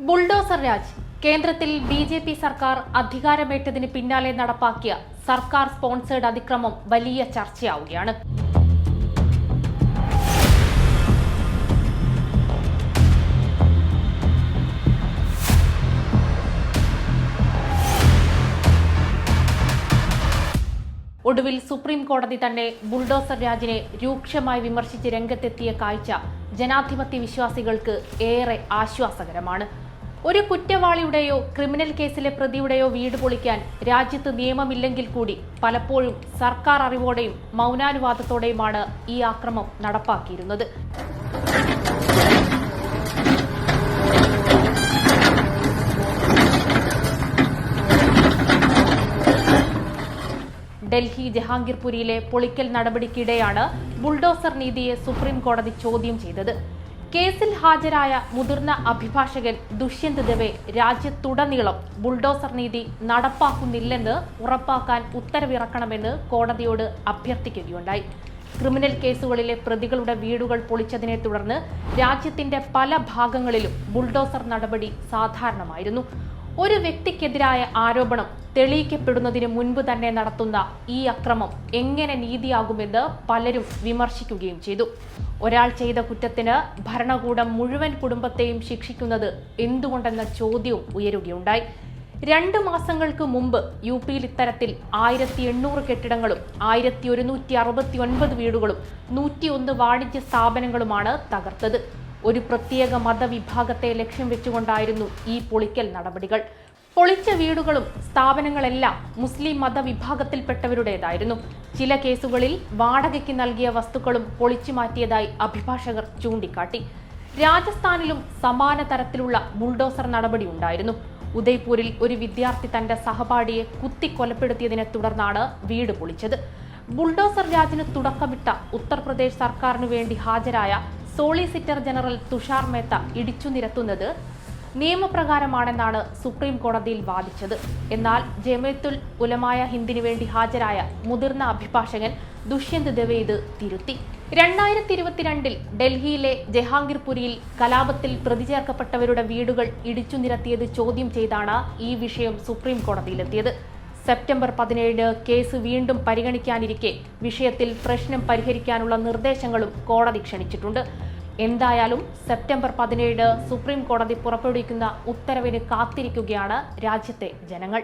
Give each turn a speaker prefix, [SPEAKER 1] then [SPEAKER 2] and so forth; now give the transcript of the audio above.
[SPEAKER 1] Bulldozer Raj കേന്ദ്രത്തിൽ B J P സർക്കാർ അധികാരമേറ്റതിന് പിന്നാലെ നടപ്പാക്കിയ സർക്കാർ സ്പോൺസേഡ് അതിക്രമം വലിയ ചർച്ചയാവുകയാണ്. ഒടുവിൽ സുപ്രീം കോടതി തന്നെ ബുൾഡോസർ രാജിനെ രൂക്ഷമായി വിമർശിച്ച് രംഗത്തെത്തിയ കാഴ്ച ജനാധിപത്യ വിശ്വാസികൾക്ക് ഏറെ ആശ്വാസകരമാണ്. ഒരു കുറ്റവാളിയുടെയോ ക്രിമിനൽ കേസിലെ പ്രതിയുടെയോ വീട് പൊളിക്കാൻ രാജ്യത്ത് നിയമമില്ലെങ്കിൽ കൂടി പലപ്പോഴും സർക്കാർ അറിവോടെയും മൗനാനുവാദത്തോടെയുമാണ് ഈ ആക്രമം നടപ്പാക്കിയിരുന്നത്. ഡൽഹി ജഹാംഗീർപുരിയിലെ പൊളിക്കൽ നടപടിക്കിടെയാണ് ബുൾഡോസർ നീതിയെ സുപ്രീം കോടതി ചോദ്യം ചെയ്തത്. കേസിൽ ഹാജരായ മുതിർന്ന അഭിഭാഷകൻ ദുഷ്യന്ത് ദവെ രാജ്യത്തുടനീളം ബുൾഡോസർ നീതി നടപ്പാക്കുന്നില്ലെന്ന് ഉറപ്പാക്കാൻ ഉത്തരവിറക്കണമെന്ന് കോടതിയോട് അഭ്യർത്ഥിക്കുകയുണ്ടായി. ക്രിമിനൽ കേസുകളിലെ പ്രതികളുടെ വീടുകൾ പൊളിച്ചതിനെ തുടർന്ന് രാജ്യത്തിന്റെ പല ഭാഗങ്ങളിലും ബുൾഡോസർ നടപടി സാധാരണമായിരുന്നു. ഒരു വ്യക്തിക്കെതിരായ ആരോപണം തെളിയിക്കപ്പെടുന്നതിന് മുൻപ് തന്നെ നടത്തുന്ന ഈ അക്രമം എങ്ങനെ നീതിയാകുമെന്ന് പലരും വിമർശിക്കുകയും ചെയ്തു. ഒരാൾ ചെയ്ത കുറ്റത്തിന് ഭരണകൂടം മുഴുവൻ കുടുംബത്തെയും ശിക്ഷിക്കുന്നത് എന്തുകൊണ്ടെന്ന ചോദ്യവും ഉയരുകയുണ്ടായി. രണ്ട് മാസങ്ങൾക്ക് മുമ്പ് യു പിയിൽ ഇത്തരത്തിൽ ആയിരത്തി എണ്ണൂറ് കെട്ടിടങ്ങളും ആയിരത്തി ഒരുന്നൂറ്റി അറുപത്തി ഒൻപത് വീടുകളും നൂറ്റിയൊന്ന് വാണിജ്യ സ്ഥാപനങ്ങളുമാണ് തകർത്തത്. ഒരു പ്രത്യേക മതവിഭാഗത്തെ ലക്ഷ്യം വെച്ചുകൊണ്ടായിരുന്നു ഈ പൊളിക്കൽ നടപടികൾ. പൊളിച്ച വീടുകളും സ്ഥാപനങ്ങളെല്ലാം മുസ്ലിം മതവിഭാഗത്തിൽപ്പെട്ടവരുടേതായിരുന്നു. ചില കേസുകളിൽ വാടകയ്ക്ക് നൽകിയ വസ്തുക്കളും പൊളിച്ചു മാറ്റിയതായി അഭിഭാഷകർ ചൂണ്ടിക്കാട്ടി. രാജസ്ഥാനിലും സമാന തരത്തിലുള്ള ബുൾഡോസർ നടപടി ഉണ്ടായിരുന്നു. ഉദയ്പൂരിൽ ഒരു വിദ്യാർത്ഥി തന്റെ സഹപാഠിയെ കുത്തിക്കൊലപ്പെടുത്തിയതിനെ തുടർന്നാണ് വീട് പൊളിച്ചത്. ബുൾഡോസർ രാജിന് തുടക്കമിട്ട ഉത്തർപ്രദേശ് സർക്കാരിനു വേണ്ടി ഹാജരായ സോളിസിറ്റർ ജനറൽ തുഷാർ മേത്ത ഇടിച്ചു നിരത്തുന്നത് നിയമപ്രകാരമാണെന്നാണ് സുപ്രീം കോടതിയിൽ വാദിച്ചത്. എന്നാൽ ജമയത്തുൽ ഉലമായ ഹിന്ദിനു വേണ്ടി ഹാജരായ മുതിർന്ന അഭിഭാഷകൻ ദുഷ്യന്ത് ദവെ ഇത് തിരുത്തി. രണ്ടായിരത്തി ഇരുപത്തിരണ്ടിൽ ഡൽഹിയിലെ ജഹാംഗീർപുരിയിൽ കലാപത്തിൽ പ്രതിചേർക്കപ്പെട്ടവരുടെ വീടുകൾ ഇടിച്ചു നിരത്തിയത് ചോദ്യം ചെയ്താണ് ഈ വിഷയം സുപ്രീം കോടതിയിലെത്തിയത്. സെപ്റ്റംബർ പതിനേഴിന് കേസ് വീണ്ടും പരിഗണിക്കാനിരിക്കെ. വിഷയത്തിൽ പ്രശ്നം പരിഹരിക്കാനുള്ള നിർദ്ദേശങ്ങളും കോടതി ക്ഷണിച്ചിട്ടുണ്ട്. എന്തായാലും സെപ്റ്റംബർ പതിനേഴ് സുപ്രീം കോടതി പുറപ്പെടുവിക്കുന്ന ഉത്തരവിന് കാത്തിരിക്കുകയാണ് രാജ്യത്തെ ജനങ്ങൾ.